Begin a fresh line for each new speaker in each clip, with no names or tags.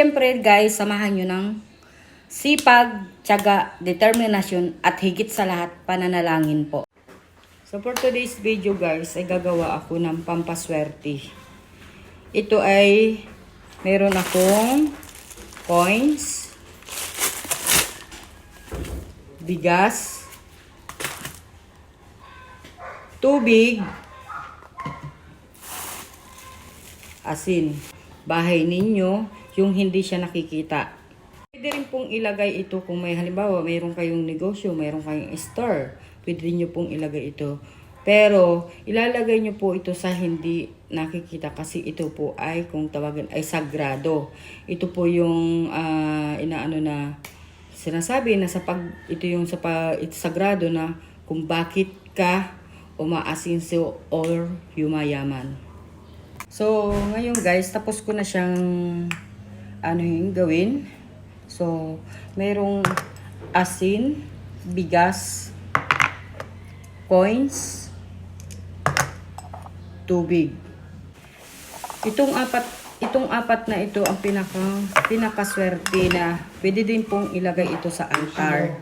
Siyempre guys, samahan nyo ng sipag, tiyaga, determinasyon at higit sa lahat, pananalangin po. So for today's video guys, ay gagawa ako ng pampaswerte. Ito ay meron akong coins, bigas, tubig, asin. Bahay ninyo, yung hindi siya nakikita. Pwede rin pong ilagay ito kung may halimbawa, mayroon kayong negosyo, mayroon kayong store. Pwede rin nyo pong ilagay ito. Pero, ilalagay nyo po ito sa hindi nakikita kasi ito po ay, kung tawagan, ay sagrado. Ito po yung ah, inaano na sinasabi na sa pag, ito yung sa pa, ito sagrado na kung bakit ka umaasinso or yumayaman. So, ngayon guys, tapos ko na siyang ano yung gawin. So, mayroong asin, bigas, coins, tubig. Itong apat itong apat na ito ang pinaka pinakaswerte na pwede din pong ilagay ito sa altar.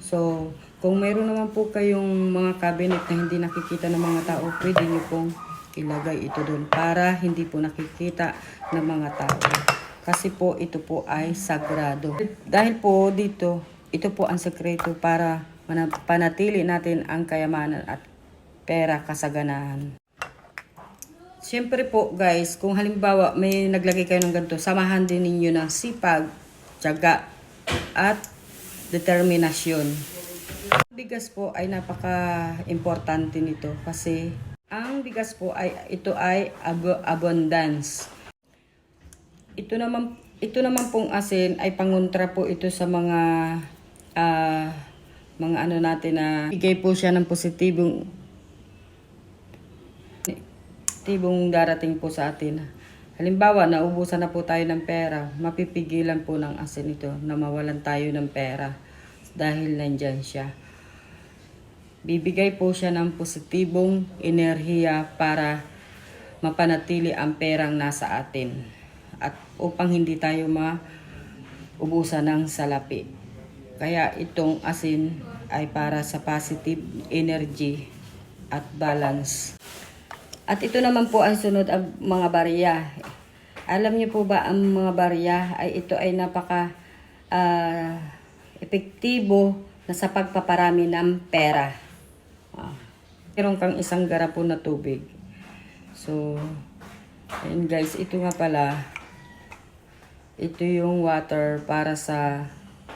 So, kung mayroon naman po kayong mga cabinet na hindi nakikita ng mga tao, pwede niyo pong ilagay ito doon para hindi po nakikita ng mga tao. Kasi po ito po ay sagrado. Dahil po dito, ito po ang sekreto para panatili natin ang kayamanan at pera kasaganahan. Siyempre po guys, kung halimbawa may naglagay kayo ng ganito, samahan din ninyo ng sipag, tiyaga, at determinasyon. Bigas po ay napaka-importante nito kasi ang bigas po ay ito ay ab- abundance. Ito naman ito naman pong asin ay pangontra po ito sa mga ah, mga ano natin na bigay po siya ng positibong positibong darating po sa atin. Halimbawa, naubusan na po tayo ng pera, mapipigilan po ng asin ito na mawalan tayo ng pera dahil nandyan siya. Bibigay po siya ng positibong enerhiya para mapanatili ang perang nasa atin at upang hindi tayo maubusan ng salapi. Kaya itong asin ay para sa positive energy at balance. At ito naman po ang sunod ang mga barya. Alam niyo po ba ang mga barya ay ito ay napaka ah, epektibo na sa pagpaparami ng pera. Ah, meron kang isang garapon na tubig. So, ayun guys, ito nga pala, ito yung water para sa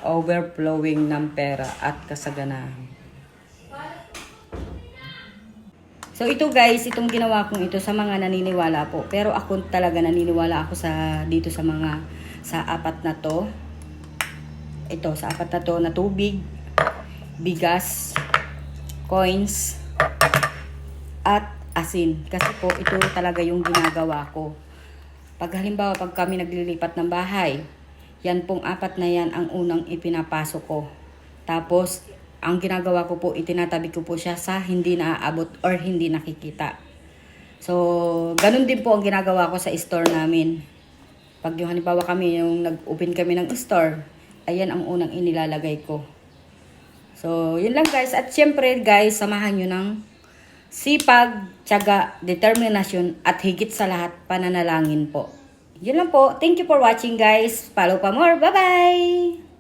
overflowing ng pera at kasaganahan. So ito guys, itong ginawa kong ito sa mga naniniwala po. Pero ako talaga naniniwala ako sa dito sa mga sa apat na to. Ito sa apat na to na tubig, bigas, coins, at asin. Kasi po ito talaga yung ginagawa ko. Pag halimbawa pag kami naglilipat ng bahay, yan pong apat na yan ang unang ipinapasok ko. Tapos ang ginagawa ko po, itinatabi ko po siya sa hindi naaabot or hindi nakikita. So, ganun din po ang ginagawa ko sa store namin. Pag yung halimbawa kami, yung nag-open kami ng store, ayan ang unang inilalagay ko. So, yun lang guys. At syempre guys, samahan nyo ng sipag, tiyaga, determinasyon, at higit sa lahat, pananalangin po. Yun lang po. Thank you for watching guys. Follow pa more. Bye-bye!